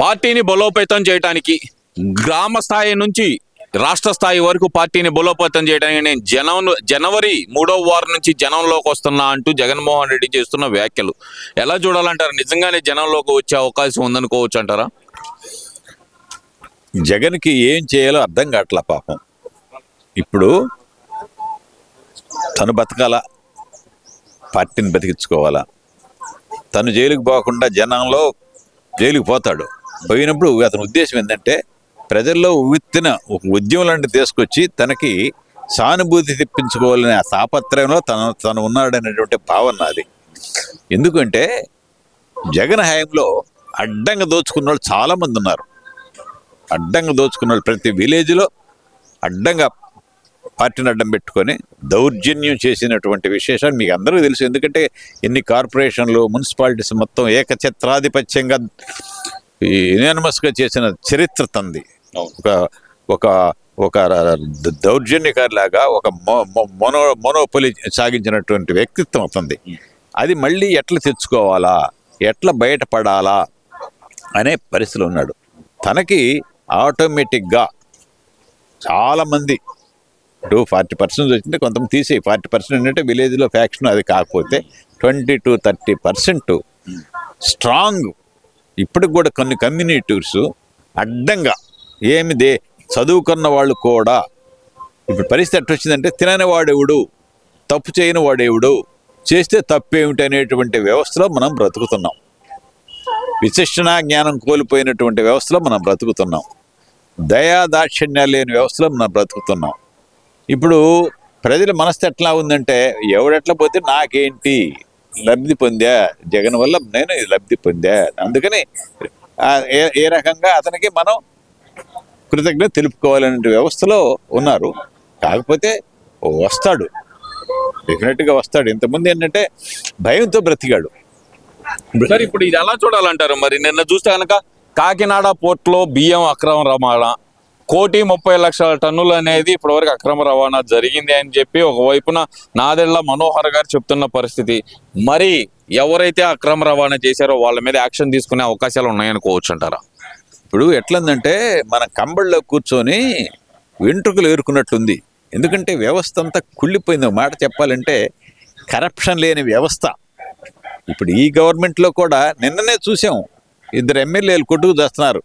పార్టీని బలోపేతం చేయడానికి గ్రామ స్థాయి నుంచి రాష్ట్ర స్థాయి వరకు పార్టీని బలోపేతం చేయడానికి నేను జనం జనవరి మూడో వారం నుంచి జనంలోకి వస్తున్నా అంటూ జగన్మోహన్ రెడ్డి చేస్తున్న వ్యాఖ్యలు. ఎలా చూడాలంటారు? నిజంగానే జనంలోకి వచ్చే అవకాశం ఉందనుకోవచ్చు అంటారా? జగన్కి ఏం చేయాలో అర్థం కావట్లా పాపం. ఇప్పుడు తను బతకాల? పార్టీని బతికించుకోవాలా? తను జైలుకి పోకుండా జనంలో జైలుకి పోతాడు. పోయినప్పుడు అతని ఉద్దేశం ఏంటంటే ప్రజల్లో ఉవ్వెత్తిన ఒక ఉద్యమం లాంటిది తీసుకొచ్చి తనకి సానుభూతి తెప్పించుకోవాలనే ఆ తాపత్రయంలో తను తను ఉన్నాడనేటువంటి భావన అది. ఎందుకంటే జగన్ హయాంలో అడ్డంగా దోచుకున్న వాళ్ళు చాలామంది ఉన్నారు. అడ్డంగా దోచుకున్న వాళ్ళు ప్రతి విలేజ్లో అడ్డంగా పార్టీని అడ్డం పెట్టుకొని దౌర్జన్యం చేసినటువంటి విశేషాలు మీకు అందరికీ తెలుసు. ఎందుకంటే ఎన్ని కార్పొరేషన్లు మున్సిపాలిటీస్ మొత్తం ఏకఛత్రాధిపత్యంగా యునానిమస్గా చేసిన చరిత్ర తంది. ఒక ఒక ఒక దౌర్జన్యకారిలాగా ఒక మొనో మొనోపలి సాగించినటువంటి వ్యక్తిత్వం అవుతుంది అది మళ్ళీ ఎట్లా తెచ్చుకోవాలా? ఎట్లా బయటపడాలా? అనే పరిస్థితిలో ఉన్నాడు. తనకి ఆటోమేటిక్గా చాలామంది ఇప్పుడు ఫార్టీ పర్సెంట్ వచ్చింటే కొంతమంది తీసేయి ఫార్టీ పర్సెంట్ ఏంటంటే విలేజ్లో ఫ్యాక్షన్ అది కాకపోతే twenty two thirty percent strong ఇప్పటికి కూడా కొన్ని కమ్యూనిటీస్ అడ్డంగా ఏమిదే చదువుకున్న వాళ్ళు కూడా ఇప్పుడు పరిస్థితి ఎట్లా వచ్చిందంటే తినని వాడేవుడు తప్పు చేయని వాడేవుడు చేస్తే తప్పేమిటి అనేటువంటి వ్యవస్థలో మనం బ్రతుకుతున్నాం. విశిష్టణ జ్ఞానం కోల్పోయినటువంటి వ్యవస్థలో మనం బ్రతుకుతున్నాం. దయా దాక్షిణ్యాలు లేని వ్యవస్థలో మనం బ్రతుకుతున్నాం. ఇప్పుడు ప్రజల మనసు ఎట్లా ఉందంటే ఎవడెట్లా పోతే నాకేంటి? లబ్ధి పొందా? జగన్ వల్ల నేను ఇది లబ్ధి పొందా? అందుకని ఏ ఏ రకంగా అతనికి మనం కృతజ్ఞత తెలుపుకోవాలనే వ్యవస్థలో ఉన్నారు. కాకపోతే వస్తాడు. డెఫినెట్గా వస్తాడు. ఇంతకుముందు ఏంటంటే భయంతో బ్రతికాడు. సార్ ఇప్పుడు ఇది ఎలా చూడాలంటారు మరి? నిన్న చూస్తే కనుక కాకినాడ పోర్ట్లో బియ్యం అక్రమం రవాణా. కోటి ముప్పై లక్షల టన్నులు అనేది ఇప్పటివరకు అక్రమ రవాణా జరిగింది అని చెప్పి ఒకవైపున నాదెళ్ళ మనోహర్ గారు చెప్తున్న పరిస్థితి. మరి ఎవరైతే అక్రమ రవాణా చేశారో వాళ్ళ మీద యాక్షన్ తీసుకునే అవకాశాలు ఉన్నాయనుకోవచ్చు అంటారా? ఇప్పుడు ఎట్లందంటే మన కంబళ్ళలో కూర్చొని వెంట్రుకలు ఏరుకున్నట్లుంది. ఎందుకంటే వ్యవస్థ అంతా కుళ్ళిపోయింది. మాట చెప్పాలంటే కరప్షన్ లేని వ్యవస్థ. ఇప్పుడు ఈ గవర్నమెంట్లో కూడా నిన్ననే చూసాం. ఇద్దరు ఎమ్మెల్యేలు కొట్టుకు చేస్తున్నారు.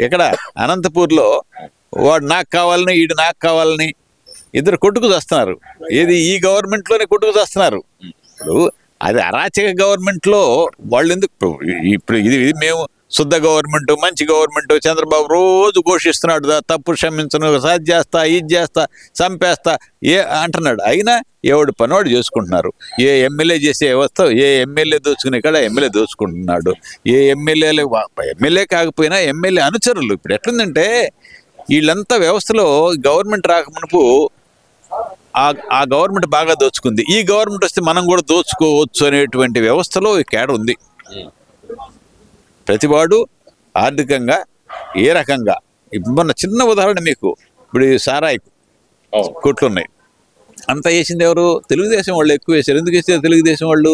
ఇక్కడ అనంతపూర్లో వాడు నాకు కావాలని ఈడు నాకు కావాలని ఇద్దరు కొట్టుకు చేస్తున్నారు. ఏది ఈ గవర్నమెంట్లోనే కొట్టుకు చేస్తున్నారు. ఇప్పుడు అది అరాచక గవర్నమెంట్లో వాళ్ళు ఎందుకు ఇప్పుడు- ఇప్పుడు ఇది ఇది మేము శుద్ధ గవర్నమెంట్ మంచి గవర్నమెంట్ చంద్రబాబు రోజు ఘోషిస్తున్నాడు "దా, తప్పు క్షమించను సాధి చేస్తా ఇది చేస్తా చంపేస్తా ఏ అంటున్నాడు. అయినా ఎవడు పనివాడు చేసుకుంటున్నారు. ఏ ఎమ్మెల్యే చేసే వ్యవస్థ ఏ ఎమ్మెల్యే దోచుకునే కాడ ఎమ్మెల్యే దోచుకుంటున్నాడు. ఏ ఎమ్మెల్యేలు ఎమ్మెల్యే కాకపోయినా ఎమ్మెల్యే అనుచరులు. ఇప్పుడు ఎట్లుందంటే వీళ్ళంతా వ్యవస్థలో గవర్నమెంట్ రాకమునుపు ఆ ఆ గవర్నమెంట్ బాగా దోచుకుంది. ఈ గవర్నమెంట్ వస్తే మనం కూడా దోచుకోవచ్చు అనేటువంటి వ్యవస్థలో ఈ కేడ ఉంది. ప్రతివాడు ఆర్థికంగా ఏ రకంగా? మొన్న చిన్న ఉదాహరణ మీకు. ఇప్పుడు సారాయి కొట్లు ఉన్నాయి అంతా వేసింది ఎవరు? తెలుగుదేశం వాళ్ళు ఎక్కువ వేశారు ఎందుకు వేసారు తెలుగుదేశం వాళ్ళు?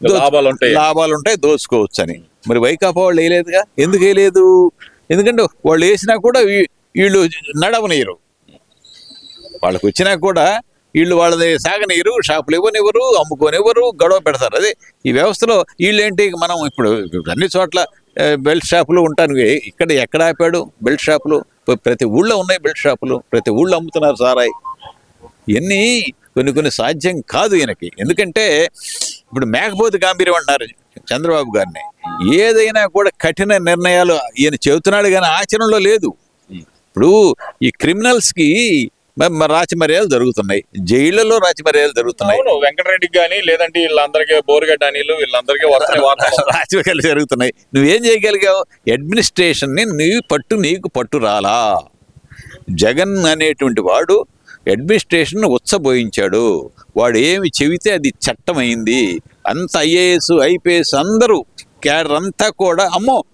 లాభాలు ఉంటాయి. లాభాలు ఉంటాయి దోచుకోవచ్చు అని మరి వైకాపా వాళ్ళు వేయలేదుగా? ఎందుకు వేయలేదు? ఎందుకంటే వాళ్ళు వేసినా కూడా వీళ్ళు నడవనీయరు. వాళ్ళకి వచ్చినా కూడా వీళ్ళు వాళ్ళది సాగనివ్వరు షాపులు ఇవ్వనివ్వరు అమ్ముకోనివ్వరు గొడవ పెడతారు. అదే ఈ వ్యవస్థలో వీళ్ళేంటి మనం ఇప్పుడు ఇప్పుడు అన్ని చోట్ల బెల్ట్ షాపులు ఉంటాను. ఇక్కడ ఎక్కడ ఆపాడు బెల్ట్ షాపులు? ప్రతి ఊళ్ళో ఉన్నాయి బెల్ట్ షాపులు. ప్రతి ఊళ్ళో అమ్ముతున్నారు సారాయి. ఇవన్నీ కొన్ని కొన్ని సాధ్యం కాదు ఈయనకి. ఎందుకంటే ఇప్పుడు మేకపోతు గాంభీర్యం అంటున్నారు చంద్రబాబు గారిని. ఏదైనా కూడా కఠిన నిర్ణయాలు ఈయన చెబుతున్నాడు కానీ ఆచరణలో లేదు. ఇప్పుడు ఈ క్రిమినల్స్కి రాచమర్యాలు జరుగుతున్నాయి. జైళ్ళలో రాచమర్యాలు జరుగుతున్నాయి. అవును వెంకటరెడ్డికి కానీ లేదంటే వీళ్ళందరికీ బోరుగడ్డ అనిలు వీళ్ళందరికీ వస్తున్నాయి వార్తలు. రాజకీయాలు జరుగుతున్నాయి. నువ్వేం చేయగలిగావు? అడ్మినిస్ట్రేషన్ని నీ పట్టు నీకు పట్టు రాలా. జగన్ అనేటువంటి వాడు అడ్మినిస్ట్రేషన్ ఉచ్చబోయించాడు వాడు ఏమి చెబితే అది చట్టమైంది. అంత ఐఏఎస్ ఐపీఎస్ అందరూ క్యాడర్ అంతా కూడా అమ్మో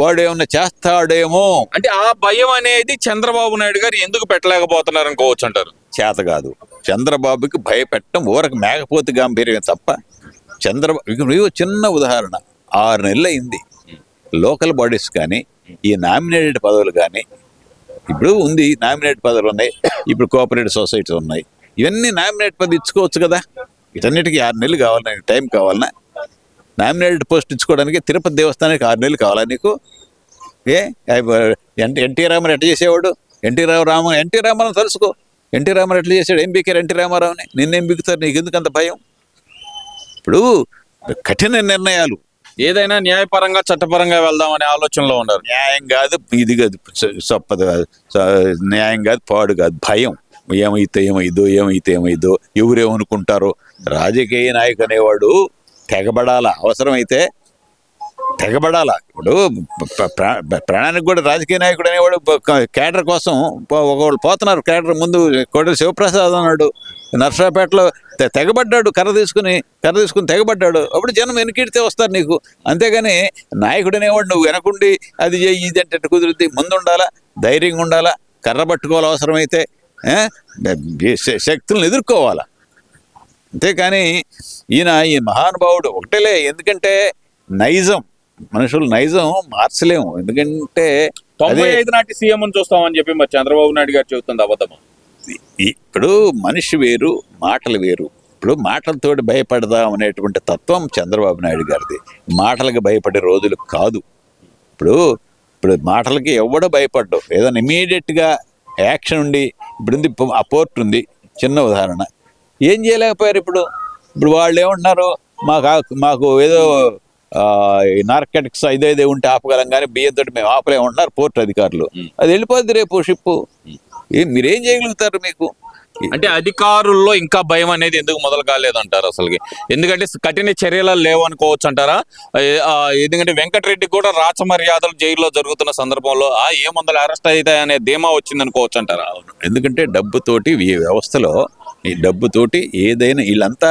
వాడు ఏమన్నా చేస్తాడేమో. అంటే ఆ భయం అనేది చంద్రబాబు నాయుడు గారు ఎందుకు పెట్టలేకపోతున్నారు అనుకోవచ్చు అంటారు? చేత కాదు. చంద్రబాబుకి భయపెట్టడం ఊరకు మేకపోతే గాంభీర్యం తప్ప చంద్రబాబు నువ్వు చిన్న ఉదాహరణ. ఆరు నెలలు అయింది లోకల్ బాడీస్ కానీ ఈ నామినేటెడ్ పదవులు కానీ ఇప్పుడు ఉంది నామినేట్ పదవులు ఉన్నాయి. ఇప్పుడు కోఆపరేటివ్ సొసైటీస్ ఉన్నాయి. ఇవన్నీ నామినేట్ పదవి ఇచ్చుకోవచ్చు కదా. వీటన్నిటికీ ఆరు నెలలు కావాలన్నా టైం కావాలన్నా నామినేటెడ్ పోస్ట్ ఇచ్చుకోవడానికి తిరుపతి దేవస్థానానికి ఆరు నెలలు కావాలా నీకు? ఏ? ఎన్టీ రామారావు ఎట్లా చేసేవాడు? ఎన్టీ రావు రామ ఎన్టీ రామారావు తెలుసుకో. ఎన్టీ రామారావు ఎట్లా చేశాడు? ఏం బీకారు ఎన్టీ రామారావుని? నిన్నేం బీకుతారు? నీకు ఎందుకు అంత భయం? ఇప్పుడు కఠిన నిర్ణయాలు. ఏదైనా న్యాయపరంగా చట్టపరంగా వెళ్దామనే ఆలోచనలో ఉన్నారు. న్యాయం కాదు ఇది కాదు స- సొప్పది కాదు న్యాయం కాదు పాడు కాదు భయం. ఏమైతే ఏమైందో ఏమైతే ఏమైందో ఎవరేమనుకుంటారో రాజకీయ నాయకు అనేవాడు తెగబడాల? అవసరమైతే తెగబడాల? ఇప్పుడు ప్రాణానికి కూడా రాజకీయ నాయకుడు అనేవాడు కేడర్ కోసం పో- ఒకళ్ళు పోతున్నారు కేడర్ ముందు కోటల శివప్రసాద్ అన్నాడు. నర్సరాపేటలో తెగబడ్డాడు కర్ర తీసుకుని కర్ర తీసుకుని తెగబడ్డాడు. అప్పుడు జనం వెనకిడితే వస్తారు నీకు. అంతేగాని నాయకుడు అనేవాడు నువ్వు వెనకుండి అది చేయి ఇది అంటే కుదిరిద్ది? ముందు ఉండాలా ధైర్యంగా ఉండాలా? కర్ర పట్టుకోవాలి? అవసరమైతే శక్తులను ఎదుర్కోవాలా? అంతేకాని ఈయన ఈ మహానుభావుడు ఒకటేలే. ఎందుకంటే నైజం మనుషులు నైజం మార్చలేము. ఎందుకంటే తొంభై ఐదు నాటి సీఎం చూస్తామని చెప్పి మరి చంద్రబాబు నాయుడు గారు చెబుతుంది అబద్ధమా. ఈ- ఇప్పుడు మనిషి వేరు మాటలు వేరు. ఇప్పుడు మాటలతోటి భయపడదాం అనేటువంటి తత్వం చంద్రబాబు నాయుడు గారిది. మాటలకు భయపడే రోజులు కాదు. ఇప్పుడు ఇప్పుడు మాటలకి ఎవడో భయపడ్డు. ఏదైనా ఇమీడియట్గా యాక్షన్ ఉండి ఇప్పుడు ఉంది పో- ఆ పోర్ట్ ఉంది. చిన్న ఉదాహరణ. ఏం చేయలేకపోయారు ఇప్పుడు? ఇప్పుడు వాళ్ళు ఏమంటున్నారు? మాకు మాకు ఏదో నార్కటిక్స్ ఇదే ఉంటే ఆపగలం కానీ బియ్యంతో మేము ఆపలేమంటున్నారు పోర్ట్ అధికారులు. అది వెళ్ళిపోద్ది రేపు షిప్పు. ఏం మీరేం చేయగలుగుతారు మీకు అంటే అధికారుల్లో ఇంకా భయం అనేది ఎందుకు మొదలు కాలేదంటారు అసలుకి? ఎందుకంటే కఠిన చర్యలు లేవు అనుకోవచ్చు అంటారా ఎందుకంటే వెంకటరెడ్డి కూడా రాచమర్యాదలు జైల్లో జరుగుతున్న సందర్భంలో ఆ ఏ మందలు అరెస్ట్ అవుతాయనే ధీమా వచ్చింది అనుకోవచ్చు అంటారా ఎందుకంటే డబ్బుతోటి ఈ వ్యవస్థలో ఈ డబ్బుతోటి ఏదైనా వీళ్ళంతా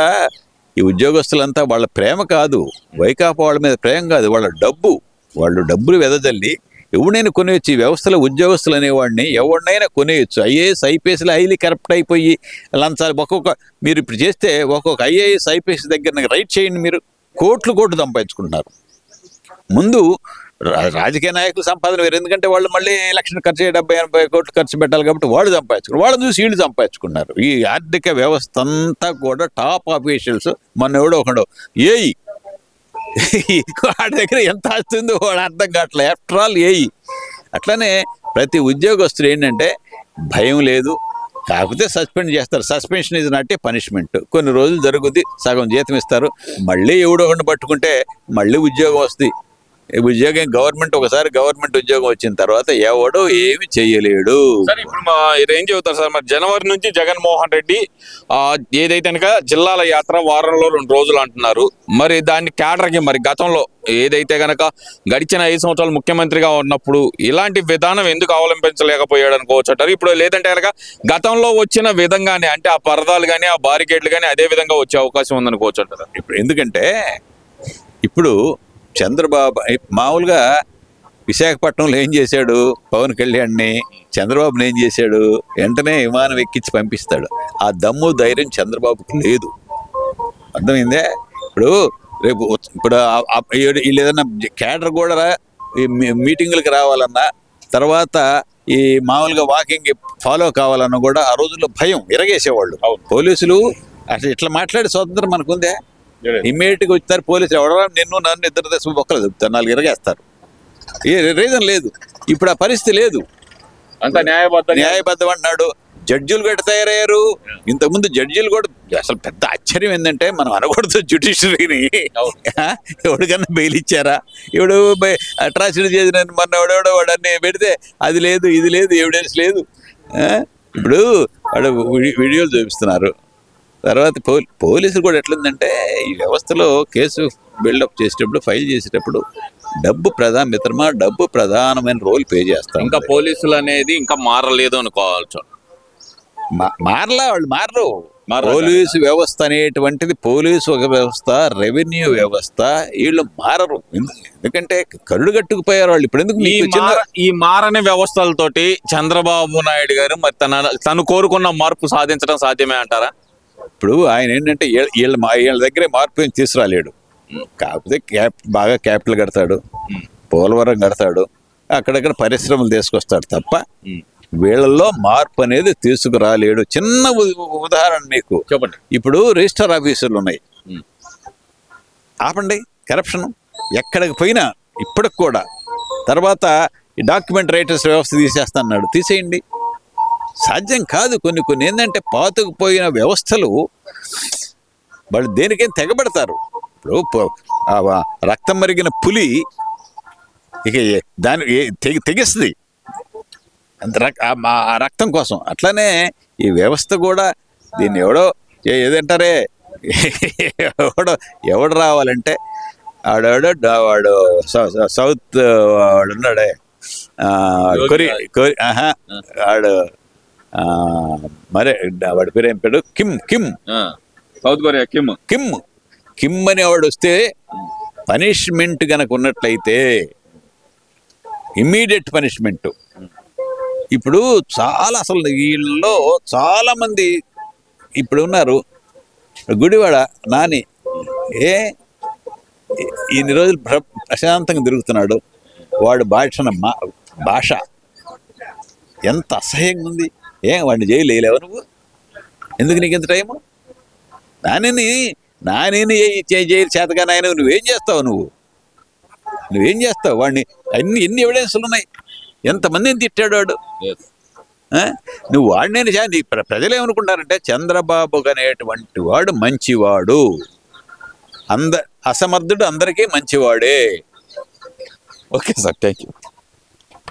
ఈ ఉద్యోగస్తులంతా వాళ్ళ ప్రేమ కాదు. వైకాపా వాళ్ళ మీద ప్రేమ కాదు. వాళ్ళ డబ్బు వాళ్ళు డబ్బులు వెదజల్లి ఎవడైనా కొనేయచ్చు. ఈ వ్యవస్థలో ఉద్యోగస్తులు అనేవాడిని ఎవరినైనా కొనేయచ్చు. ఐఏఎస్ ఐపీఎస్లో హైలీ కరప్ట్ అయిపోయి లంచాలు ఒక్కొక్క మీరు ఇప్పుడు చేస్తే ఒక్కొక్క ఐఏఎస్ ఐపీఎస్ దగ్గర రైట్ చేయండి మీరు. కోట్లు కోట్లు సంపాదించుకుంటున్నారు. ముందు రాజకీయ నాయకులు సంపాదన వేరు. ఎందుకంటే వాళ్ళు మళ్ళీ ఎలక్షన్ ఖర్చు డెబ్బై ఎనభై కోట్లు ఖర్చు పెట్టాలి కాబట్టి వాళ్ళు సంపాదించుకున్నారు. వాళ్ళని చూసి వీళ్ళు సంపాదించుకున్నారు. ఈ ఆర్థిక వ్యవస్థ అంతా కూడా టాప్ ఆఫీషియల్స్ మొన్న ఎవడో ఒకడు ఏయి! వాడి దగ్గర ఎంత వస్తుందో వాడు అర్థం కావట్లేదు. ఆఫ్టర్ ఆల్ ఏయి! అట్లనే ప్రతి ఉద్యోగస్తుడు ఏంటంటే భయం లేదు. కాకపోతే సస్పెండ్ చేస్తారు. సస్పెన్షన్ ఇది నాటే పనిష్మెంట్. కొన్ని రోజులు జరుగుద్ది సగం జీతం ఇస్తారు. మళ్ళీ ఎవడో ఒకటి పట్టుకుంటే మళ్ళీ ఉద్యోగం వస్తుంది. ఉద్యోగం గవర్నమెంట్ ఒకసారి గవర్నమెంట్ ఉద్యోగం వచ్చిన తర్వాత ఎవడో ఏమి చెయ్యలేడు సార్ ఇప్పుడు మా ఇది ఏం చెబుతారు సార్? మరి జనవరి నుంచి జగన్మోహన్ రెడ్డి ఆ, ఏదైతే కనుక జిల్లాల యాత్ర వారంలో రెండు రోజులు అంటున్నారు మరి దాన్ని కేటర్కి మరి గతంలో ఏదైతే గనక గడిచిన ఐదు సంవత్సరాలు ముఖ్యమంత్రిగా ఉన్నప్పుడు ఇలాంటి విధానం ఎందుకు అవలంబించలేకపోయాడు అనుకోవచ్చు అంటారు. ఇప్పుడు లేదంటే కనుక గతంలో వచ్చిన విధంగానే అంటే ఆ పరదాలు కానీ ఆ బారికేడ్లు కానీ అదే విధంగా వచ్చే అవకాశం ఉందనుకోవచ్చు అంటారు. ఇప్పుడు ఎందుకంటే ఇప్పుడు చంద్రబాబు మామూలుగా విశాఖపట్నంలో ఏం చేశాడు? పవన్ కళ్యాణ్ని చంద్రబాబుని ఏం చేశాడు? వెంటనే విమానం ఎక్కించి పంపిస్తాడు. ఆ దమ్ము ధైర్యం చంద్రబాబుకి లేదు. అర్థమైందే? ఇప్పుడు రేపు ఇప్పుడు వీళ్ళు ఏదైనా క్యాడర్ కూడా మీటింగులకు రావాలన్నా తర్వాత ఈ మామూలుగా వాకింగ్ ఫాలో కావాలన్నా కూడా ఆ రోజుల్లో భయం ఇరగేసేవాళ్ళు పోలీసులు అసలు ఇట్లా మాట్లాడే స్వాతంత్రం మనకుందే? ఇమ్మీడియట్గా వచ్చారు పోలీసులు. ఎవడరా? నిన్ను నన్ను ఇద్దరు దశ ఒక్కలు చెప్తారు నాలుగు ఇరగేస్తారు. ఏ రీజన్ లేదు. ఇప్పుడు ఆ పరిస్థితి లేదు. అంత న్యాయబద్ధంగా న్యాయబద్ధం అంటున్నాడు. జడ్జిలు కూడా తయారయ్యారు. ఇంతకుముందు జడ్జిలు కూడా అసలు పెద్ద ఆశ్చర్యం ఏంటంటే మనం అనకూడదు జ్యుడిషియరీని. అవును. ఎవరికన్నా బెయిల్ ఇచ్చారా? ఎవడు అట్రాసిటీ చేసిన మొన్న ఎవడెవడో వాడు అన్ని పెడితే అది లేదు ఇది లేదు ఎవిడెన్స్ లేదు? ఇప్పుడు వీడి- వీడియోలు చూపిస్తున్నారు. తర్వాత పో పోలీసులు కూడా ఎట్లుందంటే ఈ వ్యవస్థలో కేసు బిల్డప్ చేసేటప్పుడు ఫైల్ చేసేటప్పుడు డబ్బు ప్రధాన మిత్రమా డబ్బు ప్రధానమైన రోల్ పే చేస్తాం ఇంకా పోలీసులు అనేది ఇంకా మారలేదు అనుకోవచ్చు మారలా వాళ్ళు మారరు? పోలీసు వ్యవస్థ అనేటువంటిది పోలీసు ఒక వ్యవస్థ రెవెన్యూ వ్యవస్థ వీళ్ళు మారరు. ఎందు- ఎందుకంటే కరుడు కట్టుకుపోయారు వాళ్ళు. ఇప్పుడు ఎందుకు ఈ మారని వ్యవస్థలతోటి చంద్రబాబు నాయుడు గారు మరి తన తను కోరుకున్న మార్పు సాధించడం సాధ్యమే అంటారా? ఇప్పుడు ఆయన ఏంటంటే వీళ్ళ- మా వీళ్ళ దగ్గరే మార్పు ఏం తీసుకురాలేడు. కాకపోతే క్యాప్ బాగా క్యాపిటల్ కడతాడు. పోలవరం కడతాడు. అక్కడక్కడ పరిశ్రమలు తీసుకొస్తాడు తప్ప. వీళ్ళల్లో మార్పు అనేది తీసుకురాలేడు. చిన్న ఉదాహరణ మీకు. చెప్పండి. ఇప్పుడు రిజిస్టర్ ఆఫీసులు ఉన్నాయి. ఆపండి. కరప్షన్. ఎక్కడికి పోయినా ఇప్పటికి కూడా. తర్వాత డాక్యుమెంట్ రైటర్స్ వ్యవస్థ తీసేస్తాన్నాడు తీసేయండి. సాధ్యం కాదు. కొన్ని కొన్ని ఏంటంటే పాతుకుపోయిన వ్యవస్థలు వాళ్ళు దేనికైనా తెగబడతారు. ఇప్పుడు రక్తం మరిగిన పులి ఇక దాని తెగి తెగిస్తుంది. అంత రక్- ఆ రక్తం కోసం. అట్లానే ఈ వ్యవస్థ కూడా దీన్ని ఎవడో ఏ- ఏదంటారే? ఎవడో ఎవడు రావాలంటే ఆడెవడో డా- వాడు సౌత్ వాడు ఉన్నాడే. ఆ, కొరి కొరి ఆహా వాడు మరే వాడి పేరు ఏం పేరు? Kim Kim. South Korea Kim. Kim. Kim అనేవాడు వస్తే పనిష్మెంట్ గనక ఉన్నట్లయితే ఇమ్మీడియట్ పనిష్మెంట్. ఇప్పుడు చాలా అసలు వీళ్ళలో చాలా మంది ఇప్పుడు ఉన్నారు. గుడివాడ నాని ఏ ఇన్ని రోజులు ప్ర- ప్రశాంతంగా తిరుగుతున్నాడు. వాడు భాషన మా- భాష. ఎంత అసహ్యంగా ఉంది. ఏం వాడిని జైలు వేయలేవు నువ్వు? ఎందుకు నీకు ఇంత టైము? నానిని నానిని జైలు చేతగా నాయన నువ్వేం చేస్తావు నువ్వు? నువ్వేం చేస్తావు? వాడిని అన్ని ఎన్ని ఎవిడెన్స్లు ఉన్నాయి ఎంతమందిని తిట్టాడు వాడు? నువ్వు వాడినైనా చా నీ ప్ర- ప్రజలు ఏమనుకుంటారంటే చంద్రబాబు అనేటువంటి వాడు మంచివాడు. అంద అసమర్థుడు అందరికీ మంచివాడే. Okay sir thank you